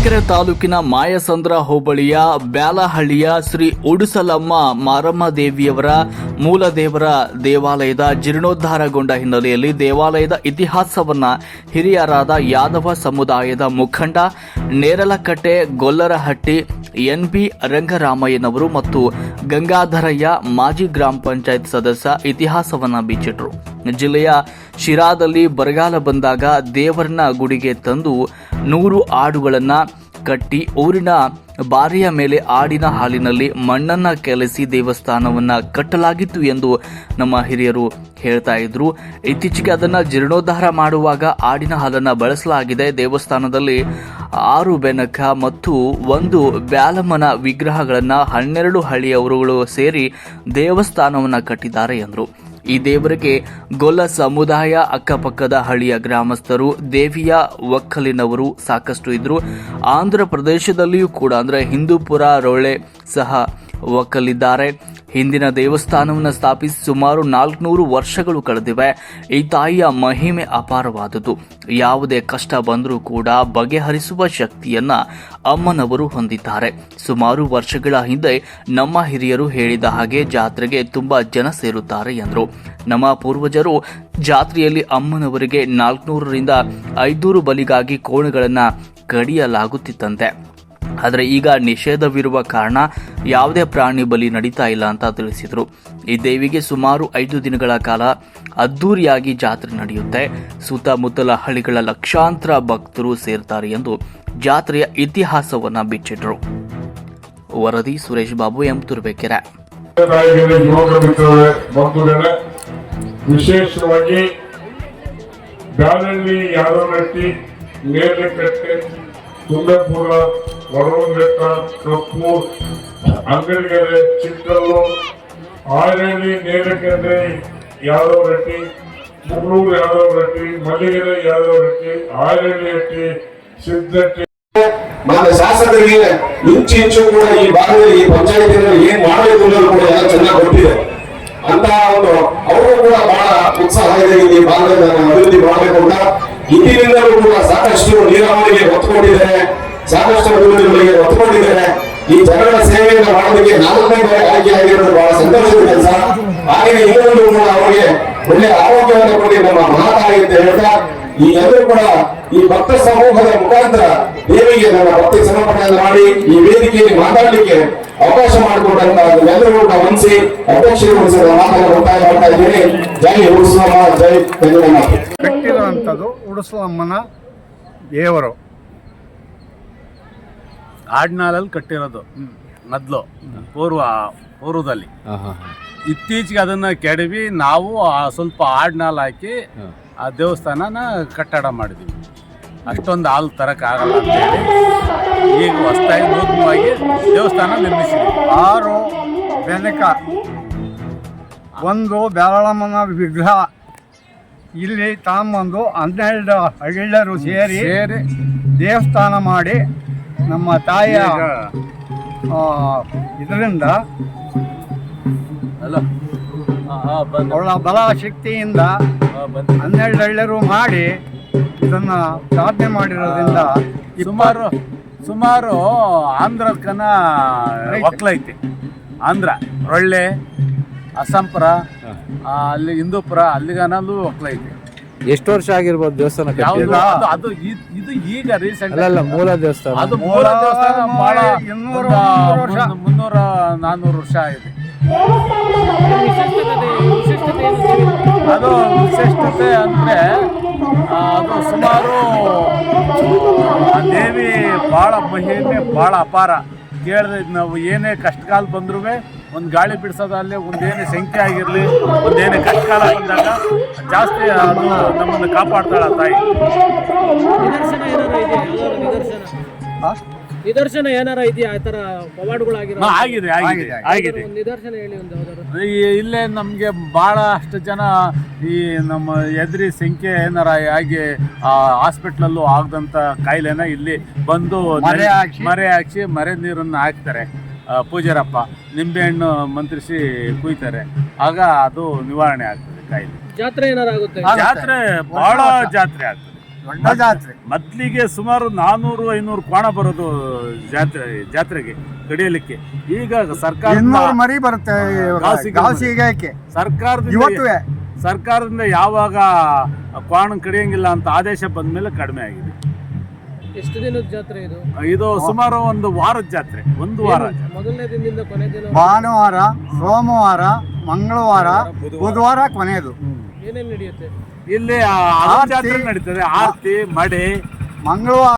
ತುರುವೇಕೆರೆ ತಾಲೂಕಿನ ಮಾಯಸಂದ್ರ ಹೋಬಳಿಯ ಬ್ಯಾಲಹಳ್ಳಿಯ ಶ್ರೀ ಉಡುಸಲಮ್ಮ ಮಾರಮ್ಮ ದೇವಿಯವರ ಮೂಲ ದೇವರ ದೇವಾಲಯದ ಜೀರ್ಣೋದ್ಧಾರಗೊಂಡ ಹಿನ್ನೆಲೆಯಲ್ಲಿ ದೇವಾಲಯದ ಇತಿಹಾಸವನ್ನ ಹಿರಿಯರಾದ ಯಾದವ ಸಮುದಾಯದ ಮುಖಂಡ ನೇರಲಕಟ್ಟೆ ಗೊಲ್ಲರಹಟ್ಟಿ ಎನ್ ಬಿ ರಂಗರಾಮಯ್ಯನವರು ಮತ್ತು ಗಂಗಾಧರಯ್ಯ ಮಾಜಿ ಗ್ರಾಮ ಪಂಚಾಯತ್ ಸದಸ್ಯ ಇತಿಹಾಸವನ್ನ ಬಿಚ್ಚಿಟ್ರು. ಜಿಲ್ಲೆಯ ಶಿರಾದಲ್ಲಿ ಬರಗಾಲ ಬಂದಾಗ ದೇವರನ್ನ ಗುಡಿಗೆ ತಂದು ನೂರು ಆಡುಗಳನ್ನ ಕಟ್ಟಿ ಊರಿನ ಬಾರಿಯ ಮೇಲೆ ಆಡಿನ ಹಾಲಿನಲ್ಲಿ ಮಣ್ಣನ್ನ ಕೆಲಸಿ ದೇವಸ್ಥಾನವನ್ನ ಕಟ್ಟಲಾಗಿತ್ತು ಎಂದು ನಮ್ಮ ಹಿರಿಯರು ಹೇಳ್ತಾ ಇದ್ರು. ಇತ್ತೀಚೆಗೆ ಅದನ್ನ ಜೀರ್ಣೋದ್ಧಾರ ಮಾಡುವಾಗ ಆಡಿನ ಹಾಲನ್ನ ಬಳಸಲಾಗಿದೆ. ದೇವಸ್ಥಾನದಲ್ಲಿ ಆರು ಬೆನಕ ಮತ್ತು ಒಂದು ಬ್ಯಾಲಮ್ಮನ ವಿಗ್ರಹಗಳನ್ನ ಹನ್ನೆರಡು ಹಳ್ಳಿಯವರುಗಳು ಸೇರಿ ದೇವಸ್ಥಾನವನ್ನ ಕಟ್ಟಿದ್ದಾರೆ ಎಂದರು. ಈ ದೇವರಿಗೆ ಗೊಲ್ಲ ಸಮುದಾಯ ಅಕ್ಕಪಕ್ಕದ ಹಳ್ಳಿಯ ಗ್ರಾಮಸ್ಥರು, ದೇವಿಯ ಒಕ್ಕಲಿನವರು ಸಾಕಷ್ಟು ಇದ್ರು. ಆಂಧ್ರ ಪ್ರದೇಶದಲ್ಲಿಯೂ ಕೂಡ, ಅಂದ್ರೆ ಹಿಂದೂಪುರ ರೊಳ್ಳೆ ಸಹ ಒಕ್ಕಲಿದ್ದಾರೆ. ಹಿಂದಿನ ದೇವಸ್ಥಾನವನ್ನು ಸ್ಥಾಪಿಸಿ ಸುಮಾರು ನಾಲ್ಕುನೂರು ವರ್ಷಗಳು ಕಳೆದಿವೆ. ಈ ತಾಯಿಯ ಮಹಿಮೆ ಅಪಾರವಾದುದು ಯಾವುದೇ ಕಷ್ಟ ಬಂದರೂ ಕೂಡ ಬಗೆಹರಿಸುವ ಶಕ್ತಿಯನ್ನ ಅಮ್ಮನವರು ಹೊಂದಿದ್ದಾರೆ. ಸುಮಾರು ವರ್ಷಗಳ ಹಿಂದೆ ನಮ್ಮ ಹಿರಿಯರು ಹೇಳಿದ ಹಾಗೆ ಜಾತ್ರೆಗೆ ತುಂಬಾ ಜನ ಸೇರುತ್ತಾರೆ ಎಂದರು. ನಮ್ಮ ಪೂರ್ವಜರು ಜಾತ್ರೆಯಲ್ಲಿ ಅಮ್ಮನವರಿಗೆ ನಾಲ್ಕುನೂರರಿಂದ ಐದೂರು ಬಲಿಗಾಗಿ ಕೋಣಗಳನ್ನು ಕಡಿಯಲಾಗುತ್ತಿತ್ತಂತೆ. ಆದರೆ ಈಗ ನಿಷೇಧವಿರುವ ಕಾರಣ ಯಾವುದೇ ಪ್ರಾಣಿ ಬಲಿ ನಡೀತಾ ಇಲ್ಲ ಅಂತ ತಿಳಿಸಿದರು. ಈ ದೇವಿಗೆ ಸುಮಾರು ಐದು ದಿನಗಳ ಕಾಲ ಅದ್ದೂರಿಯಾಗಿ ಜಾತ್ರೆ ನಡೆಯುತ್ತೆ. ಸುತ್ತಮುತ್ತಲ ಹಳ್ಳಿಗಳ ಲಕ್ಷಾಂತರ ಭಕ್ತರು ಸೇರ್ತಾರೆ ಎಂದು ಜಾತ್ರೆಯ ಇತಿಹಾಸವನ್ನ ಬಿಚ್ಚಿಟ್ರು. ವರದಿ ಸುರೇಶ್ ಬಾಬು ಎಂ ತುರ್ಬೇಕೆರೆ ವಿಶೇಷವಾಗಿ ಯಾದವನಟ್ಟಿ ನೇರಕಟ್ಟೆ ಕುಂದಪುರ ವರವನಘಟ್ಟ ಕಪ್ಪು ಅಂಗಡಿಗೆರೆ, ಚಿಕ್ಕಲ್ಲು. ಆರೇಳಿ ನೇರಕಟ್ಟೆ ಯಾದವನಟ್ಟಿ ಯಾದವ್ ರೆಡ್ಡಿ ಮಲ್ಲಿಗೆರೆ ಯಾದವನಟ್ಟಿ ಆರೇಳಿ ರೆಡ್ಡಿ ಸಿದ್ದಟ್ಟಿ ಮಾನ್ಯ ಶಾಸಕರಿಗೆ ಇಂಚು ಇಂಚು ಕೂಡ ಈ ಭಾಗದಲ್ಲಿ ಈ ಪಂಚಾಯತಿನಲ್ಲಿ ಏನ್ ಮಾಡಬೇಕು ಅನ್ನೋದು ಕೂಡ ಎಲ್ಲ ಚೆನ್ನಾಗಿ ಗೊತ್ತಿದೆ. ಅಂತ ಒಂದು ಅವರು ಕೂಡ ಬಹಳ ಉತ್ಸಾಹ ಇದೆ ಈ ಭಾಗದಲ್ಲಿ ಅಭಿವೃದ್ಧಿ ಮಾಡಬೇಕು ಅಂತ. ಹಿಂದಿನಿಂದಲೂ ಕೂಡ ಸಾಕಷ್ಟು ನೀರಾವರಿಗೆ ಒತ್ತು ಸಾಕಷ್ಟು ಅಭಿವೃದ್ಧಿಗಳಿಗೆ ಒತ್ತು ಕೊಟ್ಟಿದ್ದಾರೆ ಈ ಜನರ ಸೇವೆಯನ್ನು ಮಾಡೋದಕ್ಕೆ ನಾಲ್ಕನೇ ಬಾರಿ ಆಯ್ಕೆ ಆಗಿರೋದು ಬಹಳ ಸಂತೋಷದ ಕೆಲಸ. ಹಾಗೆ ಇನ್ನೊಂದು ಕೂಡ ಅವರಿಗೆ ಒಳ್ಳೆ ಆರೋಗ್ಯವನ್ನು ಕೊಡಿ ನಮ್ಮ ಮಹಾತಾಯಿ ಅಂತ ಹೇಳ್ತಾ, ಈ ಎಲ್ಲರೂ ಕೂಡ ಈ ಭಕ್ತ ಸಮೂಹದ ಮುಖಾಂತರ ದೇವಿಗೆ ನನ್ನ ಭಕ್ತಿ ಸಮರ್ಪಣೆಯನ್ನು ಮಾಡಿ ಈ ವೇದಿಕೆಯಲ್ಲಿ ಮಾತಾಡಲಿಕ್ಕೆ ಅವಕಾಶ ಮಾಡಿಕೊಟ್ಟಂತ ಎಲ್ಲರೂ ಕೂಡ ಮನಸಿ ಅಧ್ಯಕ್ಷರು ಮಾತನ್ನು ಒತ್ತಾಯ ಮಾಡ್ತಾ ಇದ್ದೀನಿ. ಜೈ ಉಡಿಸುವ ಜೈ ಉಡುಸಲಮ್ಮನ ದೇವರು. ಆಡ್ನಾಲಲ್ಲಿ ಕಟ್ಟಿರೋದು ಮೊದಲು ಪೂರ್ವ ಪೂರ್ವದಲ್ಲಿ. ಇತ್ತೀಚೆಗೆ ಅದನ್ನ ಕೆಡವಿ ನಾವು ಆ ಸ್ವಲ್ಪ ಆಡ್ನಾಲ್ ಹಾಕಿ ಆ ದೇವಸ್ಥಾನನ ಕಟ್ಟಡ ಮಾಡಿದ್ವಿ. ಅಷ್ಟೊಂದು ಹಾಲು ತರಕ್ ಆಗಲ್ಲ ಅಂತ ಹೇಳಿ ಈಗ ಹೊಸದಾಗಿ ನೂತನವಾಗಿ ದೇವಸ್ಥಾನ ನಿರ್ಮಿಸಿದ್ವಿ. ಆರು ಬೆನಕ ಒಂದು ಬ್ಯಾರಳಮ್ಮನ ವಿಗ್ರಹ ಇಲ್ಲಿ ತಾಂಬಂದು ಹನ್ನೆರಡು ಹಳ್ಳಿಯರು ಸೇರಿ ಸೇರಿ ದೇವಸ್ಥಾನ ಮಾಡಿ ನಮ್ಮ ತಾಯಿಯ ಇದರಿಂದ ಅವಳ ಬಲ ಶಕ್ತಿಯಿಂದ ಹನ್ನೆರಡು ಹಳ್ಳರು ಮಾಡಿ ಇದನ್ನು ಸಾಧನೆ ಮಾಡಿರೋದ್ರಿಂದ ಸುಮಾರು ಸುಮಾರು ಆಂಧ್ರಕ್ಕನ ಒಕ್ಲೈತಿ ಆಂಧ್ರ ರೊಳ್ಳೆ ಅಸ್ಸಾಂಪುರ ಆ, ಅಲ್ಲಿ ಹಿಂದೂಪುರ ಅಲ್ಲಿಗನಲ್ಲೂ ಒಕ್ಲೈತಿ ಎಷ್ಟು ವರ್ಷ ಆಗಿರ್ಬೋದು ದೇವಸ್ಥಾನ ಯಾವ್ದು ಅದು ಅದು ಈ- ಇದು ಈಗ ರೀಸೆಂಟ್ ಅಲ್ಲ ಮೂಲ ದೇವಸ್ಥಾನ. ಅದು ಮೂಲ ದೇವಸ್ಥಾನ ಬಹಳ ಇನ್ನೂರು, ಒಂದು ಮುನ್ನೂರು ವರ್ಷ. ಮುನ್ನೂರು- ನಾನ್ನೂರು ವರ್ಷ ಆಗಿದೆ. ಅದು ವಿಶಿಷ್ಟತೆ ಅಂದ್ರೆ ಆ, ಅದು ಸುಮಾರು ಆ ದೇವಿ ಬಹಳ ಮಹಿಮೆ ಬಹಳ ಅಪಾರ. ಕೇಳಿದ್ರೆ ನಾವು ಏನೇ ಕಷ್ಟಕಾಲ ಬಂದ್ರೂ ಒಂದು ಗಾಳಿ ಬಿಡಿಸೋದಲ್ಲಿ ಒಂದೇನೇ ಸಂಖ್ಯೆ ಆಗಿರಲಿ ಒಂದೇನೇ ಕಟ್ಕಾಲ ಬಂದಾಗ ಜಾಸ್ತಿ ಅದು ನಮ್ಮನ್ನು ಕಾಪಾಡ್ತಾಳ ತಾಯಿ. ನಿದರ್ಶನ ಏನಾರ ಇದೆಯಾ? ಆ ತರ ಪವಾಡಗಳಾಗಿರೋ ಆಗಿದೆ ಆಗಿದೆ ಆಗಿದೆ ಒಂದು ನಿದರ್ಶನ ಹೇಳಿ ಒಂದು ಯಾವ್ದಾದ್ರು. ಈ ಇಲ್ಲೇ ನಮಗೆ ಭಾಳ ಅಷ್ಟು ಜನ ಈ ನಮ್ಮ ಎದ್ರಿ ಸಂಖ್ಯೆ ಏನಾರ ಆಗಿ ಹಾಸ್ಪಿಟ್ಲಲ್ಲೂ ಆಗದಂತ ಕಾಯಿಲೆನ ಇಲ್ಲಿ ಬಂದು ಮರೆ ಹಾಕಿ. ಮರೆ ಹಾಕಿ ಮರೆ ನೀರನ್ನು ಹಾಕ್ತಾರೆ. ಪೂಜಾರಪ್ಪ ನಿಂಬೆಹಣ್ಣು ಮಂತ್ರಿಸಿ ಕುಯ್ತಾರೆ. ಆಗ ಅದು ನಿವಾರಣೆ ಆಗ್ತದೆ ಕಾಯಿಲೆ ಜಾತ್ರೆ ಏನಾರ ಆಗುತ್ತೆ? ಆಗುತ್ತೆ. ಜಾತ್ರೆ ಬಹಳ ಜಾತ್ರೆ. ಆಗ್ತದೆ. ದೊಡ್ಡ ಜಾತ್ರೆ. ಮೊದ್ಲಿಗೆ ಸುಮಾರು ನಾನೂರು ಐನೂರು ಕೋಣ ಬರೋದು ಜಾತ್ರೆ ಜಾತ್ರೆಗೆ ಕಡಿಯಲಿಕ್ಕೆ. ಈಗ ಸರ್ಕಾರ ಇನ್ನೂರು ಮರಿ ಬರುತ್ತೆ ಗಾಸಿಗೆ ಗಾಸಿಗೆ ಸರ್ಕಾರದಿಂದ ಇವತ್ತುವೆ. ಸರ್ಕಾರದಿಂದ ಯಾವಾಗ ಕೋಣ ಕಡಿಯಂಗಿಲ್ಲ ಅಂತ ಆದೇಶ ಬಂದ ಮೇಲೆ ಕಡಿಮೆ ಆಗಿದೆ. ಎಷ್ಟು ದಿನದ ಜಾತ್ರೆ ಇದು? ಇದು ಸುಮಾರು ಒಂದು ವಾರದ ಜಾತ್ರೆ ಒಂದು ವಾರ ಮೊದಲನೇ ದಿನದಿಂದ ಕೊನೆ ದಿನ ಭಾನುವಾರ ಸೋಮವಾರ ಮಂಗಳವಾರ ಬುಧವಾರ ಕೊನೆಯದು. ಏನೇನು ನಡೆಯುತ್ತೆ? ಇಲ್ಲಿ ಆ ಜಾತ್ರೆ ನಡೀತದೆ ಆರತಿ ಮಡಿ. ಮಂಗಳವಾರ